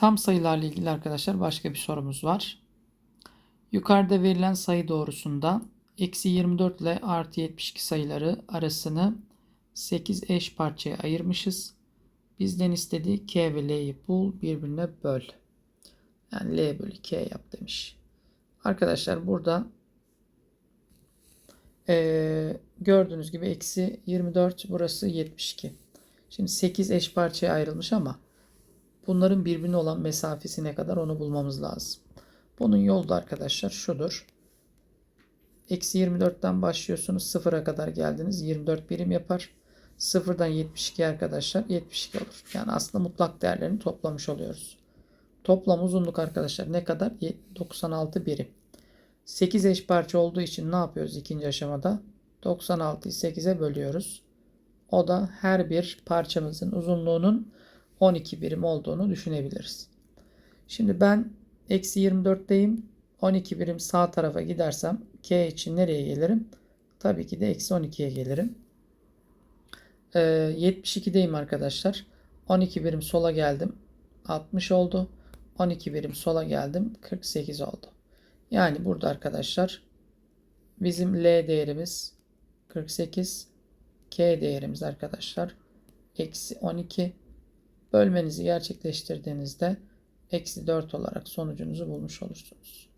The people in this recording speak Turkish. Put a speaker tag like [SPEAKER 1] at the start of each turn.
[SPEAKER 1] Tam sayılarla ilgili arkadaşlar başka bir sorumuz var. Yukarıda verilen sayı doğrusunda eksi 24 ile artı 72 sayıları arasını 8 eş parçaya ayırmışız. Bizden istediği k ve l'yi bul birbirine böl. Yani l bölü k yap demiş. Arkadaşlar burada eee, gördüğünüz gibi eksi 24 burası 72. Şimdi 8 eş parçaya ayrılmış ama bunların birbirine olan mesafesi ne kadar onu bulmamız lazım. Bunun yolu da arkadaşlar şudur. Eksi 24'ten başlıyorsunuz. Sıfıra kadar geldiniz. 24 birim yapar. Sıfırdan 72 arkadaşlar 72 olur. Yani aslında mutlak değerlerini toplamış oluyoruz. Toplam uzunluk arkadaşlar ne kadar? 96 birim. 8 eş parça olduğu için ne yapıyoruz ikinci aşamada? 96'yı 8'e bölüyoruz. O da her bir parçamızın uzunluğunun 12 birim olduğunu düşünebiliriz. Şimdi ben eksi 24'teyim. 12 birim sağ tarafa gidersem k için nereye gelirim? Tabii ki de eksi 12'ye gelirim. Ee, 72'deyim arkadaşlar. 12 birim sola geldim. 60 oldu. 12 birim sola geldim. 48 oldu. Yani burada arkadaşlar bizim L değerimiz 48. K değerimiz arkadaşlar eksi 12. Bölmenizi gerçekleştirdiğinizde eksi 4 olarak sonucunuzu bulmuş olursunuz.